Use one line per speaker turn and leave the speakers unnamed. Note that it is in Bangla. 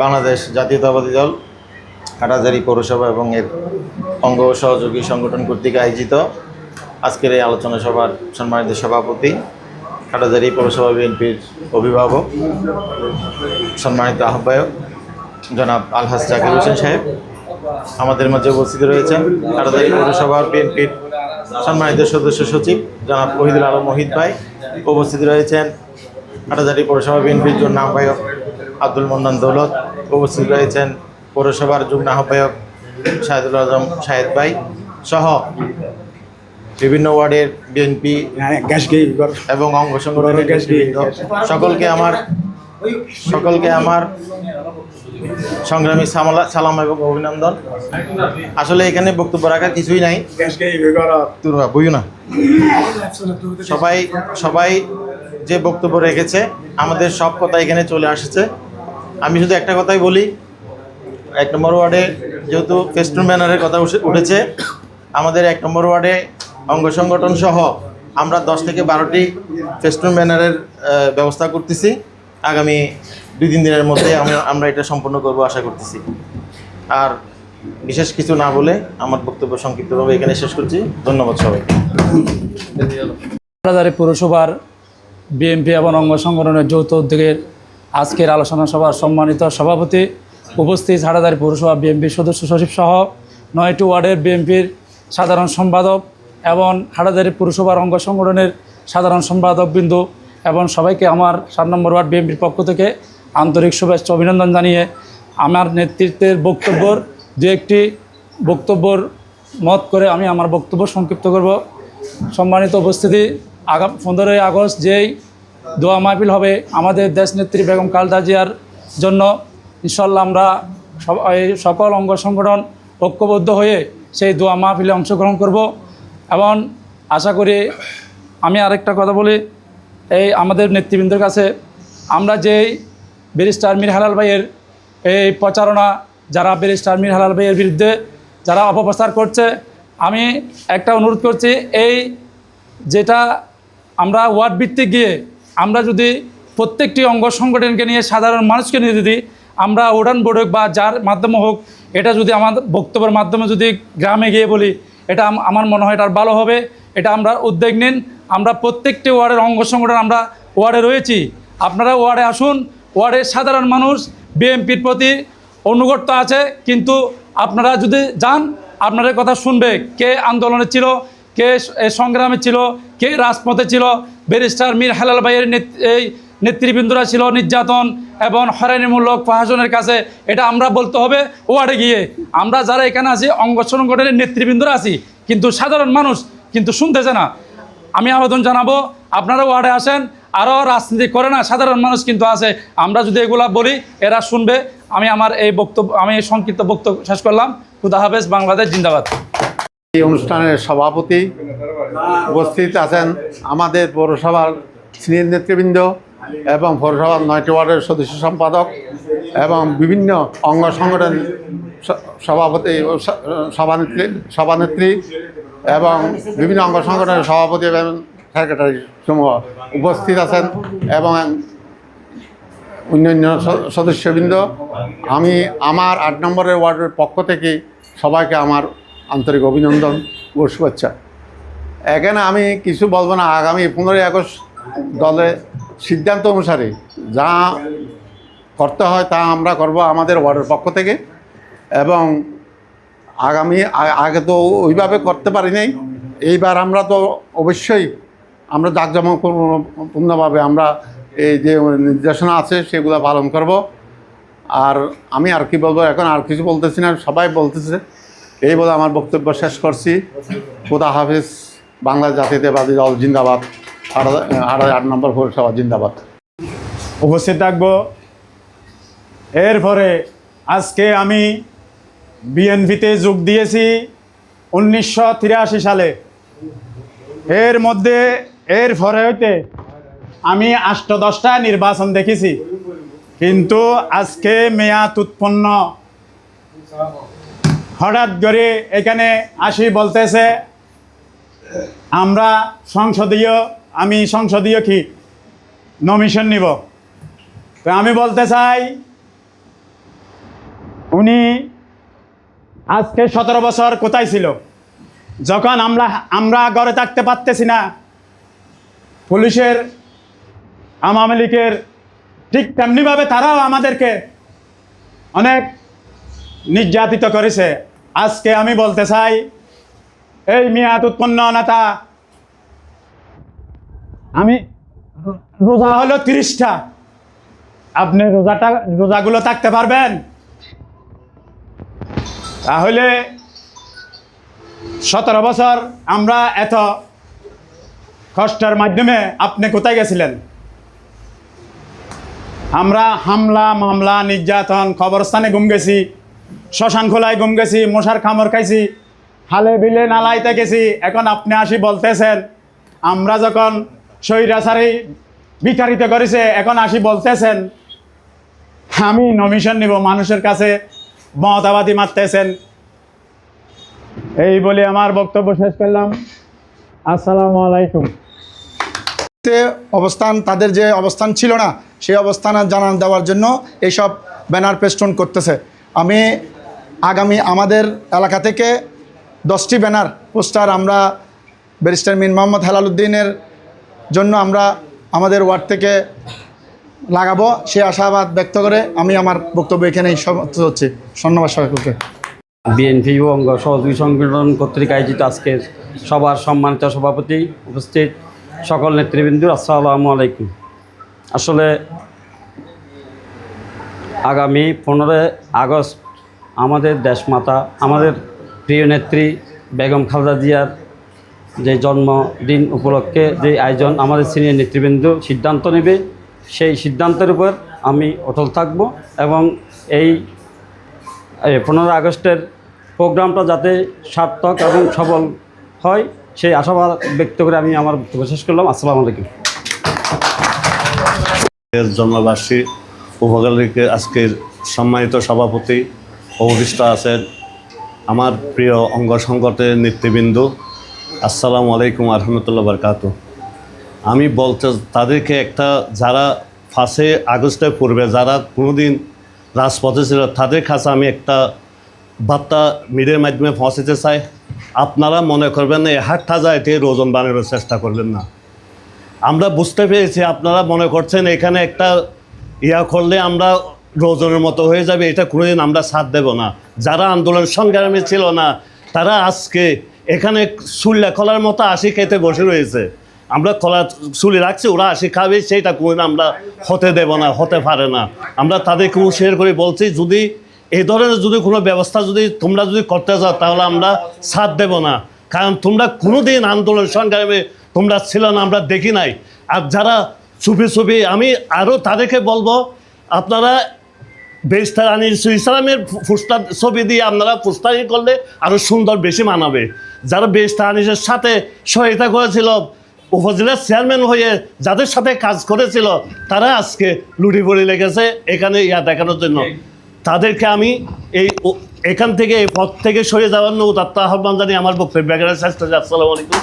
বাংলাদেশ জাতীয়তাবাদী দল, হাটাজারি পৌরসভা এবং এর অঙ্গ সহযোগী সংগঠন কর্তৃক আয়োজিত আজকের এই আলোচনা সভার সম্মানিত সভাপতি, হাটাজারি পৌরসভা বিএনপির অভিভাবক, সম্মানিত আহ্বায়ক জনাব আলহাজ জাকির হোসেন সাহেব আমাদের মাঝে উপস্থিত রয়েছেন। হাটাজারি পৌরসভার বিএনপির সম্মানিত সদস্য সচিব জনাব মহিদুল আলম মহিদ ভাই উপস্থিত রয়েছেন। হাটাজারি পৌরসভা বিএনপির জন্য আহ্বায়ক আব্দুল মন্নান দৌলত উপস্থিত রয়েছেন পৌরসভার যুগ্ম আহ্বায়ক শাহেদুল আজম শাহেদ ভাই সহ বিভিন্ন ওয়ার্ডের বিএনপি এবং অঙ্গ সংগঠনের সকলকে আমার সকলকে আমার সংগ্রামী সামলা সালাম এবং অভিনন্দন। আসলে এখানে বক্তব্য রাখার কিছুই নাই। বুঝু না। সবাই সবাই যে বক্তব্য রেখেছে আমাদের সব কথা এখানে চলে আসছে। আমি শুধু একটা কথাই বলি, এক নম্বর ওয়ার্ডে যেহেতু ফেস্টুন ব্যানারের কথা উঠে- উঠেছে, আমাদের এক নম্বর ওয়ার্ডে অঙ্গ সংগঠন সহ আমরা দশ থেকে বারোটি ফেস্টুন ব্যানারের ব্যবস্থা করতেছি। আগামী দুই, তিন দিনের মধ্যে আমরা এটা সম্পূর্ণ করব আশা করতেছি। আর বিশেষ কিছু না বলে আমার বক্তব্য সংক্ষিপ্তভাবে এখানে শেষ করছি। ধন্যবাদ সবাইকে।
পৌরসভার বিএনপি এবং অঙ্গ সংগঠনের যৌথ উদ্যোগের আজকের আলোচনা সভার সম্মানিত সভাপতি উপস্থিত হাটাদারি পৌরসভা বিএনপির সদস্য সচিব সহ নয়টি ওয়ার্ডের বিএনপির সাধারণ সম্পাদক এবং হাটাদারি পৌরসভার অঙ্গ সংগঠনের সাধারণ সম্পাদক বিন্দু এবং সবাইকে আমার সাত নম্বর ওয়ার্ড বিএনপির পক্ষ থেকে আন্তরিক শুভেচ্ছা অভিনন্দন জানিয়ে আমার নেতৃত্বের বক্তব্যর দু একটি বক্তব্যর মত করে আমি আমার বক্তব্য সংক্ষিপ্ত করব। সম্মানিত উপস্থিতি, আগাম পনেরোই আগস্ট যেই দোয়া মাহফিল হবে আমাদের দেশনেত্রী বেগম খালেদা জিয়ার জন্য। ইনশাল্লাহ আমরা সকল অঙ্গ সংগঠন ঐক্যবদ্ধ হয়ে সেই দোয়া মাহফিলে অংশগ্রহণ করব। এবং আশা করি আমি আরেকটা কথা বলি, এই আমাদের নেতৃবৃন্দের কাছে আমরা যেই ব্যারিস্টার মীর হালাল ভাইয়ের এই প্রচারণা, যারা ব্যারিস্টার মীর হালাল ভাইয়ের বিরুদ্ধে যারা অপপ্রচার করছে, আমি একটা অনুরোধ করছি, এই যেটা আমরা ওয়ার্ড ভিত্তিক গিয়ে আমরা যদি প্রত্যেকটি অঙ্গ সংগঠনকে নিয়ে সাধারণ মানুষকে নিয়ে যদি আমরা উড়ান বোর্ডক বা যার মাধ্যমে হোক, এটা যদি আমার বক্তব্যের মাধ্যমে যদি গ্রামে গিয়ে বলি, এটা আমার মনে হয় এটা ভালো হবে। এটা আমরা উদ্যোগ নিন। আমরা প্রত্যেকটি ওয়ার্ডের অঙ্গ সংগঠন আমরা ওয়ার্ডে রয়েছি। আপনারা ওয়ার্ডে আসুন। ওয়ার্ডের সাধারণ মানুষ, বিএনপির প্রতি অনুগত্য আছে। কিন্তু আপনারা যদি যান, আপনাদের কথা শুনবে। কে আন্দোলনে ছিল, কে সংগ্রামে ছিল, কে রাজপথে ছিল ব্যারিস্টার মীর হালাল ভাইয়ের এই নেতৃবৃন্দরা ছিল নির্যাতন এবং হয়রানিমূলক প্রশাসনের কাছে। এটা আমরা বলতে হবে ওয়ার্ডে গিয়ে। আমরা যারা এখানে আছি, অঙ্গ সংগঠনের নেতৃবৃন্দরা আছি, কিন্তু সাধারণ মানুষ কিন্তু শুনতেছে না। আমি আবেদন জানাব, আপনারা ওয়ার্ডে আসেন আরও রাজনীতি করে না, সাধারণ মানুষ কিন্তু আছে। আমরা যদি এগুলা বলি, এরা শুনবে। আমি আমার এই বক্তব্য আমি সংক্ষিপ্ত বক্তব্য শেষ করলাম। খুদা হাফেজ, বাংলাদেশ জিন্দাবাদ।
এই অনুষ্ঠানের সভাপতি উপস্থিত আছেন আমাদের পৌরসভার সিনিয়র নেতৃবৃন্দ এবং পৌরসভার নয়টি ওয়ার্ডের সদস্য সম্পাদক এবং বিভিন্ন অঙ্গ সংগঠন সভাপতি সভানেত্রী সভানেত্রী এবং বিভিন্ন অঙ্গ সংগঠনের সভাপতি এবং সেক্রেটারি সমূহ উপস্থিত আছেন এবং অন্যান্য সদস্যবৃন্দ। আমি আমার আট নম্বরের ওয়ার্ডের পক্ষ থেকে সবাইকে আমার আন্তরিক অভিনন্দন ও শুভেচ্ছা। এখানে আমি কিছু বলব না, আগামী পনেরোই আগস্ট দলে সিদ্ধান্ত অনুসারে যা করতে হয় তা আমরা করব আমাদের ওয়ার্ডের পক্ষ থেকে এবং আগামী আগে তো ওইভাবে করতে পারি নাই। এইবার আমরা তো অবশ্যই আমরা জাঁকজমকপূর্ণভাবে আমরা এই যে নির্দেশনা আছে সেগুলো পালন করব। আর আমি আর কি বলব, এখন আর কিছু বলতেছি না, সবাই বলতেছে। এই বলে আমার বক্তব্য শেষ করছি। খোদা হাফিজ বাংলা জাতীয়তাবাদী দল জিন্দাবাদ। আড়া- আড়াই আট নম্বর পৌরসভা জিন্দাবাদ।
উপস্থিত থাকব। এরপরে আজকে আমি বিএনপিতে যোগ দিয়েছি উনিশশো তিরাশি সালে। এর মধ্যে, এর পরে হইতে আমি আষ্ট দশটা নির্বাচন দেখেছি। কিন্তু আজকে মেয়াদ উৎপন্ন হঠাৎ করে এখানে আসি বলতেছে, আমরা সংসদীয়, আমি সংসদীয় কি? নমিশন নিব। তো আমি বলতে চাই, উনি আজকে সতেরো বছর কোথায় ছিল? যখন আমরা আমরা ঘরে থাকতে পারতেছি না, পুলিশের, আওয়ামী লীগের, ঠিক তেমনিভাবে তারাও আমাদেরকে অনেক নির্যাতিত করেছে। আজকে আমি বলতে চাই, এই মেয়াদ উৎপন্ন নেতা আমি রোজা হলো তিরিশটা। আপনি রোজাটা, রোজাগুলো থাকতে পারবেন? তাহলে সতেরো বছর আমরা এত কষ্টের মাধ্যমে আপনি কোথায় গেছিলেন? আমরা হামলা, মামলা, নির্যাতন, কবরস্থানে গুম গেছি। শ্মশান খোলায় গুম গেছি, মশার খামর খাইছি, হালে বিলে নালাইতে গেছি। এখন আপনি আসি বলতেছেন, আমরা যখন স্বৈরাচারী বিতাড়িত করেছে, এখন আসি বলতেছেন, আমি নমিশন নিব, মানুষের কাছে মমতাবাদী মারতেছেন। এই বলে আমার বক্তব্য শেষ করলাম। আসসালামু আলাইকুম।
অবস্থান, তাদের যে অবস্থান ছিল না, সেই অবস্থান জানান দেওয়ার জন্য এইসব ব্যানার পেস্টন করতেছে। আমি আগামী আমাদের এলাকা থেকে দশটি ব্যানার, পোস্টার আমরা ব্যারিস্টার মিন মোহাম্মদ হেলালুদ্দিনের জন্য আমরা আমাদের ওয়ার্ড থেকে লাগাবো। সে আশাবাদ ব্যক্ত করে আমি আমার বক্তব্য এখানেই সমাপ্ত হচ্ছে। ধন্যবাদ সকলকে।
বিএনপি অঙ্গ সহযোগী সংগঠন কর্তৃক আয়োজিত আজকের সবার সম্মানিত সভাপতি উপস্থিত সকল নেতৃবৃন্দ, আসসালামু আলাইকুম। আসলে আগামী পনেরোই আগস্ট আমাদের দেশমাতা, আমাদের প্রিয় নেত্রী বেগম খালদা জিয়ার যে জন্মদিন উপলক্ষে যে আয়োজন আমাদের সিনিয়র নেতৃবৃন্দ সিদ্ধান্ত নেবে, সেই সিদ্ধান্তের উপর আমি অটল থাকব এবং এই পনেরোই আগস্টের প্রোগ্রামটা যাতে সার্থক এবং সফল হয়, সেই আশাবাদ ব্যক্ত করে আমি আমার বক্তব্য শেষ করলাম। আসসালামু আলাইকুম।
জন্মবার্ষিকী উপকালীকে আজকের সম্মানিত সভাপতি অভিষ্ট আছেন আমার প্রিয় অঙ্গ সংগঠনের নেতৃবৃন্দ, আসসালামু আলাইকুম আহমতুল্লাহ বরকাত। আমি বলতে তাদেরকে একটা যারা ফাঁসে আগস্টের পূর্বে যারা কোনোদিন রাজপথে ছিল, তাদের কাছে আমি একটা বার্তা মিডিয়ার মাধ্যমে পৌঁছাতে চাই। আপনারা মনে করবেন না যায় এটি ওজন বানানোর চেষ্টা করবেন না। আমরা বুঝতে পেরেছি, আপনারা মনে করছেন এখানে একটা ইয়া করলে আমরা রোজনের মতো হয়ে যাবে, এটা কোনোদিন আমরা সাথ দেব না। যারা আন্দোলন সংগ্রামে ছিল না, তারা আজকে এখানে চুল্লা খোলার মতো আশি খেতে বসে রয়েছে। আমরা খোলা চুলি রাখছি, ওরা আশি খাবে, সেইটা কোনোদিন আমরা হতে দেব না, হতে পারে না। আমরা তাদেরকে শেয়ার করে বলছি, যদি এই ধরনের যদি কোনো ব্যবস্থা যদি তোমরা যদি করতে চাও, তাহলে আমরা সাথ দেব না। কারণ তোমরা কোনোদিন আন্দোলন সংগ্রামে তোমরা ছিল না, আমরা দেখি নাই। আর যারা চুপি চুপি আমি আরও তাদেরকে বলব আপনারা বেস্তার আনিস ইসলামের ফুস্তার ছবি দিয়ে আপনারা ফুস্তারি করলে আরও সুন্দর বেশি মানাবে। যারা বেস্তার আনিসের সাথে সহায়তা করেছিল উপজেলার চেয়ারম্যান হয়ে যাদের সাথে কাজ করেছিল তারা আজকে লুটি পড়ে লেগেছে এখানে ইয়া দেখানোর জন্য। তাদেরকে আমি এই এখান থেকে এই পথ থেকে সরে যাওয়ার নৌ আহ্বান জানিয়ে আমার বক্তব্য আসসালামু আলাইকুম।